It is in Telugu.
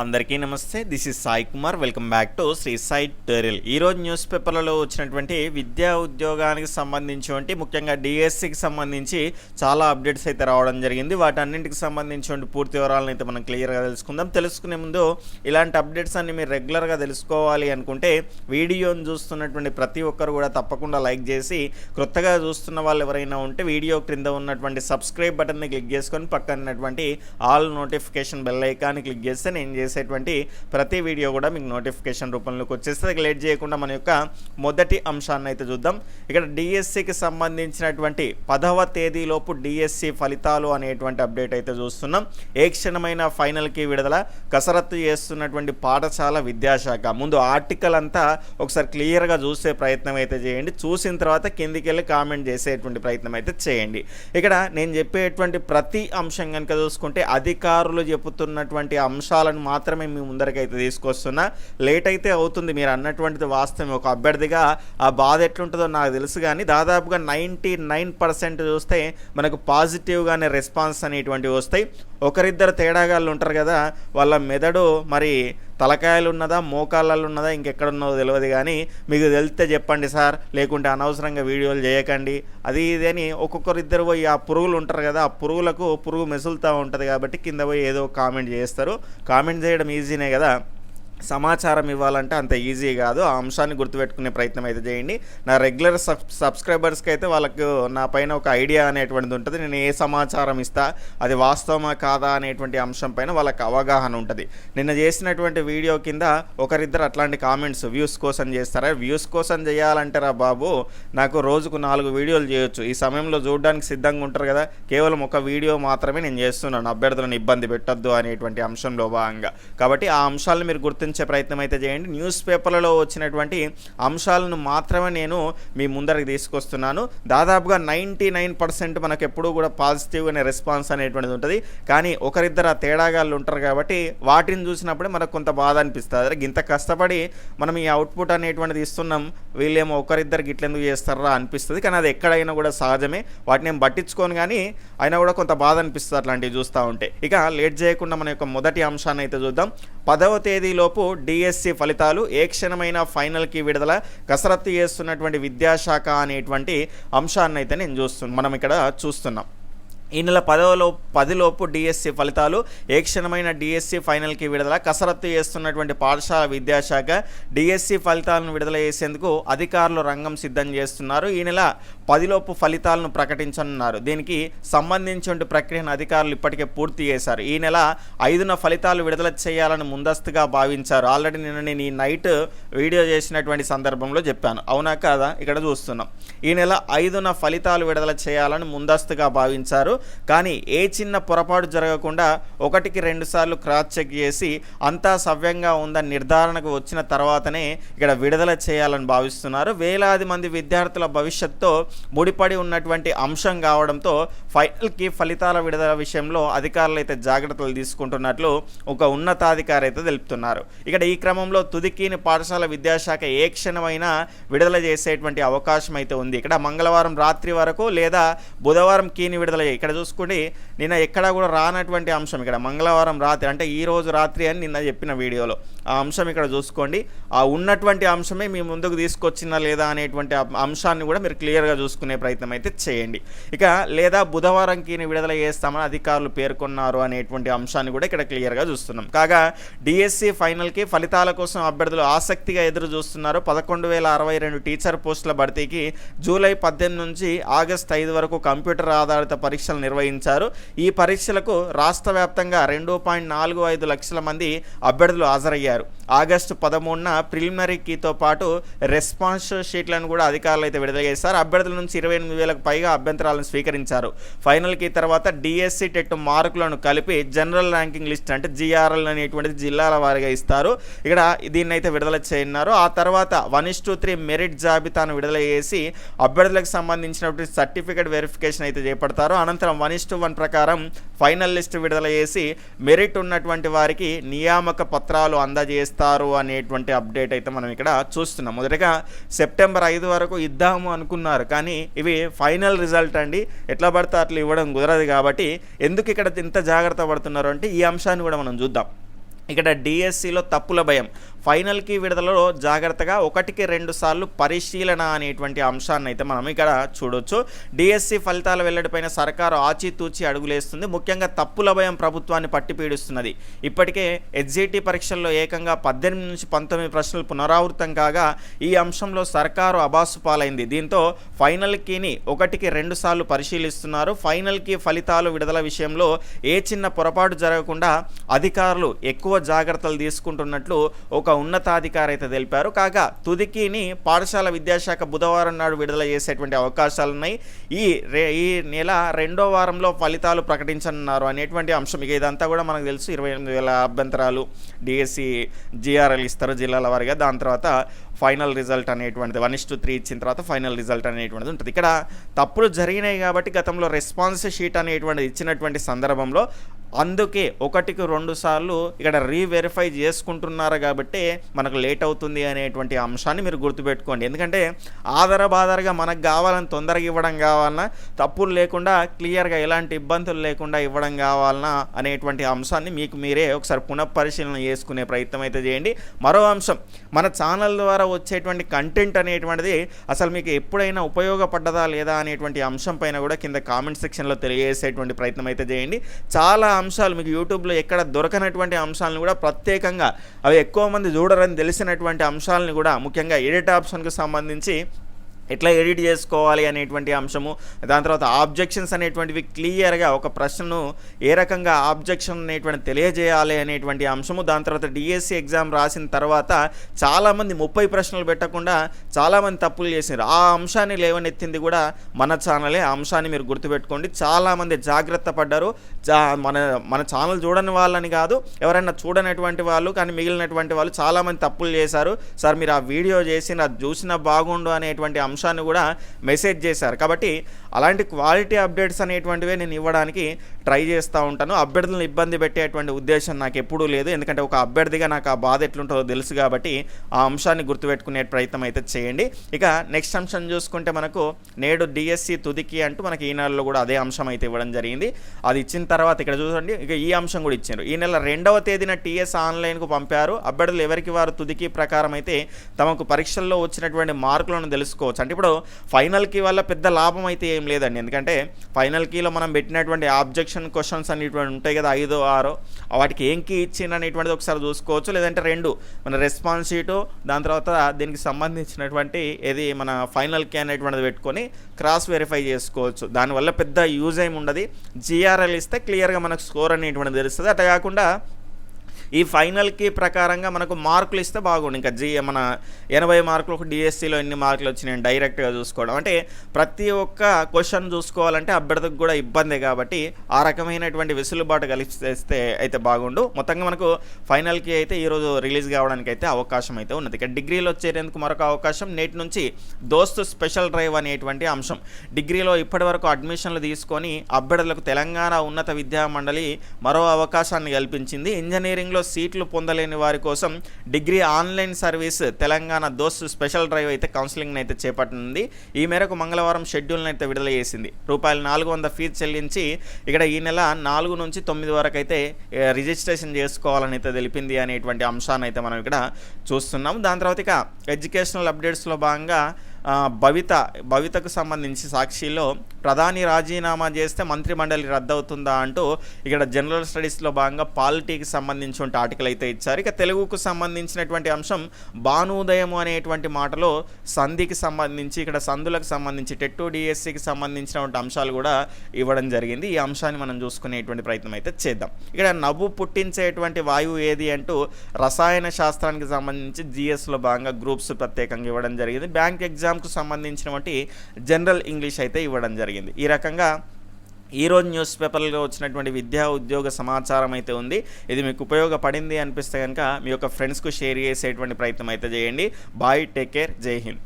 అందరికీ నమస్తే. This is Sai Kumar welcome back to Shri Sai టెరియల్ ఈరోజు న్యూస్ పేపర్లలో వచ్చినటువంటి విద్యా ఉద్యోగానికి సంబంధించి ముఖ్యంగా డిఎస్సికి సంబంధించి చాలా అప్డేట్స్ అయితే రావడం జరిగింది. వాటన్నింటికి సంబంధించి పూర్తి వివరాలను అయితే మనం క్లియర్గా తెలుసుకుందాం. తెలుసుకునే ముందు ఇలాంటి అప్డేట్స్ అన్ని మీరు రెగ్యులర్గా తెలుసుకోవాలి అనుకుంటే వీడియోని చూస్తున్నటువంటి ప్రతి ఒక్కరు కూడా తప్పకుండా లైక్ చేసి క్రొత్తగా చూస్తున్న వాళ్ళు ఎవరైనా ఉంటే వీడియో క్రింద ఉన్నటువంటి సబ్స్క్రైబ్ బటన్ని క్లిక్ చేసుకొని పక్కన ఆల్ నోటిఫికేషన్ బెల్ ఐకాన్ని క్లిక్ చేస్తే నేను చేసేటువంటి ప్రతి వీడియో కూడా మీకు నోటిఫికేషన్ రూపంలోకి వచ్చేస్తే లేట్ చేయకుండా మన యొక్క మొదటి అంశాన్ని అయితే చూద్దాం. ఇక్కడ డిఎస్సికి సంబంధించినటువంటి పదవ తేదీలోపు డిఎస్సి ఫలితాలు అనేటువంటి అప్డేట్ అయితే చూస్తున్నాం. ఏ క్షణమైన ఫైనల్కి విడుదల కసరత్తు చేస్తున్నటువంటి పాఠశాల విద్యాశాఖ. ముందు ఆర్టికల్ అంతా ఒకసారి క్లియర్గా చూసే ప్రయత్నం అయితే చేయండి. చూసిన తర్వాత కిందికి వెళ్ళి కామెంట్ చేసేటువంటి ప్రయత్నం అయితే చేయండి. ఇక్కడ నేను చెప్పేటువంటి ప్రతి అంశం కనుక చూసుకుంటే అధికారులు చెబుతున్నటువంటి అంశాలను మాత్రమే మీ ముందరకైతే తీసుకొస్తున్నా. లేట్ అయితే అవుతుంది మీరు అన్నటువంటిది వాస్తవం ఒక అభ్యర్థిగా ఆ బాధ ఎట్లుంటుందో నాకు తెలుసు కానీ దాదాపుగా నైంటీ నైన్ పర్సెంట్ చూస్తే మనకు పాజిటివ్గానే రెస్పాన్స్ అనేటువంటివి వస్తాయి. ఒకరిద్దరు తేడాగాళ్ళు ఉంటారు కదా వాళ్ళ మెదడు మరి తలకాయలు ఉన్నదా మోకాళ్ళలు ఉన్నదా ఇంకెక్కడున్నదో తెలియదు కానీ మీకు తెలిస్తే చెప్పండి సార్. లేకుంటే అనవసరంగా వీడియోలు చేయకండి. అది ఇది అని ఒక్కొక్కరిద్దరు పోయి ఆ పురుగులు ఉంటారు కదా ఆ పురుగులకు పురుగు మెసులుతూ ఉంటుంది కాబట్టి కింద పోయి ఏదో కామెంట్ చేస్తారు. కామెంట్ చేయడం ఈజీనే కదా. సమాచారం ఇవ్వాలంటే అంత ఈజీ కాదు. ఆ అంశాన్ని గుర్తుపెట్టుకునే ప్రయత్నం అయితే చేయండి. నా రెగ్యులర్ సబ్ సబ్స్క్రైబర్స్కి అయితే వాళ్ళకు నా పైన ఒక ఐడియా అనేటువంటిది ఉంటుంది. నేను ఏ సమాచారం ఇస్తా అది వాస్తవమా కాదా అనేటువంటి అంశం పైన వాళ్ళకి అవగాహన ఉంటుంది. నిన్న చేసినటువంటి వీడియో కింద ఒకరిద్దరు అట్లాంటి కామెంట్స్ వ్యూస్ కోసం చేస్తారా? వ్యూస్ కోసం చేయాలంటారా బాబు నాకు రోజుకు నాలుగు వీడియోలు చేయొచ్చు. ఈ సమయంలో చూడడానికి సిద్ధంగా ఉంటారు కదా కేవలం ఒక వీడియో మాత్రమే నేను చేస్తున్నాను. అభ్యర్థులను ఇబ్బంది పెట్టద్దు అనేటువంటి అంశంలో భాగంగా. కాబట్టి ఆ అంశాలను మీరు గుర్తు గుర్తించే ప్రయత్నం అయితే చేయండి. న్యూస్ పేపర్లలో వచ్చినటువంటి అంశాలను మాత్రమే నేను మీ ముందరికి తీసుకొస్తున్నాను. దాదాపుగా నైంటీ నైన్ పర్సెంట్ మనకు ఎప్పుడూ కూడా పాజిటివ్ అనే రెస్పాన్స్ అనేటువంటిది ఉంటుంది. కానీ ఒకరిద్దరు ఆ తేడాగాళ్ళు ఉంటారు కాబట్టి వాటిని చూసినప్పుడే మనకు కొంత బాధ అనిపిస్తుంది. ఇంత కష్టపడి మనం ఈ అవుట్పుట్ అనేటువంటిది ఇస్తున్నాం. వీళ్ళేమో ఒకరిద్దరికి ఇట్లెందుకు చేస్తారా అనిపిస్తుంది. కానీ అది ఎక్కడైనా కూడా సహజమే. వాటిని ఏం పట్టించుకోను కానీ అయినా కూడా కొంత బాధ అనిపిస్తుంది అట్లాంటివి చూస్తూ ఉంటే. ఇక లేట్ చేయకుండా మన యొక్క మొదటి అంశాన్ని అయితే చూద్దాం. పదవ తేదీలోపు డిఎస్సి ఫలితాలు ఏ క్షణమైన ఫైనల్కి విడుదల కసరత్తు చేస్తున్నటువంటి విద్యాశాఖ అనేటువంటి అంశాన్ని అయితే నేను చూస్తున్నాను మనం ఇక్కడ చూస్తున్నాం. ఈ నెల పదవలో పదిలోపు డిఎస్సి ఫలితాలు ఏ క్షణమైన డిఎస్సి ఫైనల్కి విడుదల కసరత్తు చేస్తున్నటువంటి పాఠశాల విద్యాశాఖ డిఎస్సి ఫలితాలను విడుదల చేసేందుకు అధికారులు రంగం సిద్ధం చేస్తున్నారు. ఈ నెల పదిలోపు ఫలితాలను ప్రకటించనున్నారు. దీనికి సంబంధించిన ప్రక్రియను అధికారులు ఇప్పటికే పూర్తి చేశారు. ఈ నెల ఐదున ఫలితాలు విడుదల చేయాలని ముందస్తుగా భావించారు. ఆల్రెడీ నిన్న నేను ఈ నైట్ వీడియో చేసినటువంటి సందర్భంలో చెప్పాను. అవునా కాదా? ఇక్కడ చూస్తున్నాం. ఈ నెల ఐదున ఫలితాలు విడుదల చేయాలని ముందస్తుగా భావించారు. కానీ ఏ చిన్న పొరపాటు జరగకుండా ఒకటికి రెండుసార్లు క్రాస్ చెక్ చేసి అంతా సవ్యంగా ఉందని నిర్ధారణకు వచ్చిన తర్వాతనే ఇక్కడ విడుదల చేయాలని భావిస్తున్నారు. వేలాది మంది విద్యార్థుల భవిష్యత్తుతో ముడిపడి ఉన్నటువంటి అంశం కావడంతో ఫైనల్కి ఫలితాల విడుదల విషయంలో అధికారులు అయితే జాగ్రత్తలు తీసుకుంటున్నట్లు ఒక ఉన్నతాధికారి అయితే తెలుపుతున్నారు. ఇక్కడ ఈ క్రమంలో తుదికీని పాఠశాల విద్యాశాఖ ఏ క్షణమైనా విడుదల చేసేటువంటి అవకాశం అయితే ఉంది. ఇక్కడ మంగళవారం రాత్రి వరకు లేదా బుధవారం కీని విడుదల ఇక్కడ చూసుకుంటే నిన్న ఎక్కడా కూడా రానటువంటి అంశం. ఇక్కడ మంగళవారం రాత్రి అంటే ఈ రోజు రాత్రి అని నిన్న చెప్పిన వీడియోలో. ఆ అంశం ఇక్కడ చూసుకోండి. ఆ ఉన్నటువంటి అంశమే మీ ముందుకు తీసుకొచ్చిందా లేదా అనేటువంటి అంశాన్ని కూడా మీరు క్లియర్గా చూసుకునే ప్రయత్నం అయితే చేయండి. ఇక లేదా బుధవారంకి విడుదల చేస్తామని అధికారులు పేర్కొన్నారు అనేటువంటి అంశాన్ని కూడా ఇక్కడ క్లియర్గా చూస్తున్నాం. కాగా డిఎస్సి ఫైనల్కి ఫలితాల కోసం అభ్యర్థులు ఆసక్తిగా ఎదురు చూస్తున్నారు. పదకొండు వేల అరవై రెండు టీచర్ పోస్టుల భర్తీకి జూలై పద్దెనిమిది నుంచి ఆగస్ట్ ఐదు వరకు కంప్యూటర్ ఆధారిత పరీక్షలు నిర్వహించారు. ఈ పరీక్షలకు రాష్ట్ర వ్యాప్తంగా రెండు పాయింట్ నాలుగు ఐదు లక్షల మంది అభ్యర్థులు హాజరయ్యారు. తెలిపారు ఆగస్టు పదమూడున ప్రిలిమినరీ కీతో పాటు రెస్పాన్స్ షీట్లను కూడా అధికారులు అయితే విడుదల చేశారు. అభ్యర్థుల నుంచి ఇరవై ఎనిమిది వేలకు పైగా అభ్యంతరాలను స్వీకరించారు. ఫైనల్ కీ తర్వాత డిఎస్సి టెట్ మార్కులను కలిపి జనరల్ ర్యాంకింగ్ లిస్ట్ అంటే జిఆర్ఎల్ అనేటువంటిది జిల్లాల వారిగా ఇస్తారు. ఇక్కడ దీన్ని అయితే విడుదల చేయన్నారు ఆ తర్వాత one is to three merit జాబితాను విడుదల చేసి అభ్యర్థులకు సంబంధించినటువంటి సర్టిఫికేట్ వెరిఫికేషన్ అయితే చేపడతారు. అనంతరం వన్ ఇస్ టూ వన్ ప్రకారం ఫైనల్ లిస్ట్ విడుదల చేసి మెరిట్ ఉన్నటువంటి వారికి నియామక పత్రాలు అందజేస్తారు. అనేటువంటి అప్డేట్ అయితే మనం ఇక్కడ చూస్తున్నాం. మొదటగా సెప్టెంబర్ ఐదు వరకు ఇద్దాము అనుకున్నారు. కానీ ఇవి ఫైనల్ రిజల్ట్ అండి. ఎట్లా పడితే అట్లా ఇవ్వడం కుదరదు కాబట్టి ఎందుకు ఇక్కడ ఇంత జాగ్రత్త పడుతున్నారు అంటే ఈ అంశాన్ని కూడా మనం చూద్దాం. ఇక్కడ డిఎస్సిలో తప్పుల భయం. ఫైనల్కి విడుదలలో జాగ్రత్తగా ఒకటికి రెండు సార్లు పరిశీలన అనేటువంటి అంశాన్ని అయితే మనం ఇక్కడ చూడొచ్చు. డిఎస్సి ఫలితాల వెల్లడిపైన సర్కారు ఆచితూచి అడుగులేస్తుంది. ముఖ్యంగా తప్పుల భయం ప్రభుత్వాన్ని పట్టిపీడుస్తున్నది ఇప్పటికే ఎగ్జిటి పరీక్షల్లో ఏకంగా పద్దెనిమిది నుంచి పంతొమ్మిది ప్రశ్నలు పునరావృతం కాగా ఈ అంశంలో సర్కారు అబాసు పాలైంది. దీంతో ఫైనల్ కీని ఒకటికి రెండు సార్లు పరిశీలిస్తున్నారు. ఫైనల్ కీ ఫలితాలు విడుదల విషయంలో ఏ చిన్న పొరపాటు జరగకుండా అధికారులు ఎక్కువ జాగ్రత్తలు తీసుకుంటున్నట్లు ఒక ఉన్నతాధికారి అయితే తెలిపారు. కాగా తుదికిని పాఠశాల విద్యాశాఖ బుధవారం నాడు విడుదల చేసేటువంటి అవకాశాలు ఉన్నాయి ఈ రే ఈ నెల రెండో వారంలో ఫలితాలు ప్రకటించనున్నారు అనేటువంటి అంశం. ఇక ఇదంతా కూడా మనకు తెలుసు. ఇరవై ఎనిమిది వేల అభ్యంతరాలు డిఎస్సి జిఆర్ఎల్ ఇస్తారు జిల్లాల వారిగా. దాని తర్వాత ఫైనల్ రిజల్ట్ అనేటువంటిది వన్ ఇస్ టు త్రీ ఇచ్చిన తర్వాత ఫైనల్ రిజల్ట్ అనేటువంటిది ఉంటుంది. ఇక్కడ తప్పులు జరిగినాయి కాబట్టి గతంలో రెస్పాన్స్ షీట్ అనేటువంటిది ఇచ్చినటువంటి సందర్భంలో అందుకే ఒకటికి రెండు సార్లు ఇక్కడ రీవెరిఫై చేసుకుంటున్నారు కాబట్టి మనకు లేట్ అవుతుంది అనేటువంటి అంశాన్ని మీరు గుర్తుపెట్టుకోండి. ఎందుకంటే ఆధార బాధారగా మనకు కావాలని తొందరగా ఇవ్వడం కావాలన్నా తప్పులు లేకుండా క్లియర్గా ఎలాంటి ఇబ్బందులు లేకుండా ఇవ్వడం కావాలన్నా అనేటువంటి అంశాన్ని మీకు మీరే ఒకసారి పునఃపరిశీలన చేసుకునే ప్రయత్నం అయితే చేయండి. మరో అంశం మన ఛానల్ ద్వారా వచ్చేటువంటి కంటెంట్ అనేటువంటిది అసలు మీకు ఎప్పుడైనా ఉపయోగపడ్డదా లేదా అనేటువంటి అంశం పైన కూడా కింద కామెంట్ సెక్షన్లో తెలియజేసేటువంటి ప్రయత్నం అయితే చేయండి. చాలా అంశాలు మీకు యూట్యూబ్లో ఎక్కడ దొరకనటువంటి అంశాలను కూడా ప్రత్యేకంగా అవి ఎక్కువ మంది చూడరని తెలిసినటువంటి అంశాలను కూడా ముఖ్యంగా ఎడిట్ ఆప్షన్కి సంబంధించి ఎట్లా ఎడిట్ చేసుకోవాలి అనేటువంటి అంశము దాని తర్వాత ఆబ్జెక్షన్స్ అనేటువంటివి క్లియర్గా ఒక ప్రశ్నను ఏ రకంగా ఆబ్జెక్షన్ అనేటువంటి తెలియజేయాలి అనేటువంటి అంశము దాని తర్వాత డిఎస్సి ఎగ్జామ్ రాసిన తర్వాత చాలామంది ముప్పై ప్రశ్నలు పెట్టకుండా చాలామంది తప్పులు చేసారు ఆ అంశాన్ని లేవనెత్తింది కూడా మన ఛానలే. ఆ అంశాన్ని మీరు గుర్తుపెట్టుకోండి. చాలామంది జాగ్రత్త పడ్డారు. జా మన మన ఛానల్ చూడని వాళ్ళని కాదు ఎవరైనా చూడనటువంటి వాళ్ళు కానీ మిగిలినటువంటి వాళ్ళు చాలామంది తప్పులు చేశారు. సార్ మీరు ఆ వీడియో చేసి నాకు చూసినా బాగుండు అనేటువంటి అంశం అంశాన్ని కూడా మెసేజ్ చేశారు. కాబట్టి అలాంటి క్వాలిటీ అప్డేట్స్ అనేటువంటివే నేను ఇవ్వడానికి ట్రై చేస్తూ ఉంటాను. అభ్యర్థులను ఇబ్బంది పెట్టేటువంటి ఉద్దేశం నాకు ఎప్పుడూ లేదు. ఎందుకంటే ఒక అభ్యర్థిగా నాకు ఆ బాధ ఎట్లుంటుందో తెలుసు కాబట్టి ఆ అంశాన్ని గుర్తుపెట్టుకునే ప్రయత్నం అయితే చేయండి. ఇక నెక్స్ట్ అంశం చూసుకుంటే మనకు నేడు డిఎస్సి తుదికి అంటూ మనకి ఈ నెలలో కూడా అదే అంశం అయితే ఇవ్వడం జరిగింది. అది ఇచ్చిన తర్వాత ఇక్కడ చూడండి ఇక ఈ అంశం కూడా ఇచ్చారు. ఈ నెల రెండవ తేదీన టీఎస్ ఆన్లైన్కు పంపారు. అభ్యర్థులు ఎవరికి వారు తుదికి ప్రకారం అయితే తమకు పరీక్షల్లో వచ్చినటువంటి మార్కులను తెలుసుకోవచ్చు. అంటే ఇప్పుడు ఫైనల్కి వల్ల పెద్ద లాభం అయితే ఏం లేదండి. ఎందుకంటే ఫైనల్ కీలో మనం పెట్టినటువంటి ఆబ్జెక్షన్ క్వశ్చన్స్ అనేటువంటి ఉంటాయి కదా ఐదో ఆరో వాటికి ఏం కీ ఇచ్చింది అనేటువంటిది ఒకసారి చూసుకోవచ్చు. లేదంటే రెండు మన రెస్పాన్స్ షీటు దాని తర్వాత దీనికి సంబంధించినటువంటి ఏది మన ఫైనల్ కీ అనేటువంటిది పెట్టుకొని క్రాస్ వెరిఫై చేసుకోవచ్చు. దానివల్ల పెద్ద యూజ్ ఏమి ఉండదు. జిఆర్ఎల్ ఇస్తే క్లియర్గా మనకు స్కోర్ అనేటువంటిది తెలుస్తుంది. అట్లా కాకుండా ఈ ఫైనల్కి ప్రకారంగా మనకు మార్కులు ఇస్తే బాగుండు. ఇంకా జీ మన ఎనభై మార్కులకు డిఎస్సిలో ఎన్ని మార్కులు వచ్చినాయి డైరెక్ట్గా చూసుకోవడం. అంటే ప్రతి ఒక్క క్వశ్చన్ చూసుకోవాలంటే అభ్యర్థికి కూడా ఇబ్బందే కాబట్టి ఆ రకమైనటువంటి వెసులుబాటు కలిపిస్తే అయితే బాగుండు. మొత్తంగా మనకు ఫైనల్కి అయితే ఈరోజు రిలీజ్ కావడానికి అయితే అవకాశం అయితే ఉన్నది. ఇక డిగ్రీలో చేరేందుకు మరొక అవకాశం నేటి నుంచి దోస్తు స్పెషల్ డ్రైవ్ అనేటువంటి అంశం. డిగ్రీలో ఇప్పటివరకు అడ్మిషన్లు తీసుకొని అభ్యర్థులకు తెలంగాణ ఉన్నత విద్యా మండలి మరో అవకాశాన్ని కల్పించింది. ఇంజనీరింగ్లో సీట్లు పొందలేని వారి కోసం డిగ్రీ ఆన్లైన్ సర్వీస్ తెలంగాణ దోస్తు స్పెషల్ డ్రైవ్ అయితే కౌన్సిలింగ్ అయితే చేపట్టనుంది. ఈ మేరకు మంగళవారం షెడ్యూల్ని అయితే విడుదల చేసింది. రూపాయలు నాలుగు వంద ఫీజు చెల్లించి ఇక్కడ ఈ నెల నాలుగు నుంచి తొమ్మిది వరకు అయితే రిజిస్ట్రేషన్ చేసుకోవాలని అయితే తెలిపింది అనేటువంటి అంశాన్ని అయితే మనం ఇక్కడ చూస్తున్నాం. దాని తర్వాత ఇక ఎడ్యుకేషనల్ అప్డేట్స్లో భాగంగా భవిత భవితకు సంబంధించి సాక్షిలో ప్రధాని రాజీనామా చేస్తే మంత్రి మండలి రద్దవుతుందా అంటూ ఇక్కడ జనరల్ స్టడీస్లో భాగంగా పాలిటీకి సంబంధించిన ఆర్టికల్ అయితే ఇచ్చారు. ఇక తెలుగుకు సంబంధించినటువంటి అంశం భానుదయము అనేటువంటి మాటలో సంధికి సంబంధించి ఇక్కడ సంధులకు సంబంధించి టెట్టు డిఎస్సికి సంబంధించినటువంటి అంశాలు కూడా ఇవ్వడం జరిగింది. ఈ అంశాన్ని మనం చూసుకునేటువంటి ప్రయత్నం అయితే చేద్దాం. ఇక్కడ నవ్వు పుట్టించేటువంటి వాయువు ఏది అంటూ రసాయన శాస్త్రానికి సంబంధించి జిఎస్లో భాగంగా గ్రూప్స్ ప్రత్యేకంగా ఇవ్వడం జరిగింది. బ్యాంక్ ఎగ్జామ్ ఎగ్జామ్కు సంబంధించినటువంటి జనరల్ ఇంగ్లీష్ అయితే ఇవ్వడం జరిగింది. ఈ రకంగా ఈరోజు న్యూస్ పేపర్లో వచ్చినటువంటి విద్యా ఉద్యోగ సమాచారం అయితే ఉంది. ఇది మీకు ఉపయోగపడింది అనిపిస్తే కనుక మీ యొక్క ఫ్రెండ్స్కు షేర్ చేసేటువంటి ప్రయత్నం అయితే చేయండి. బాయ్ టేక్ కేర్ జై హింద్.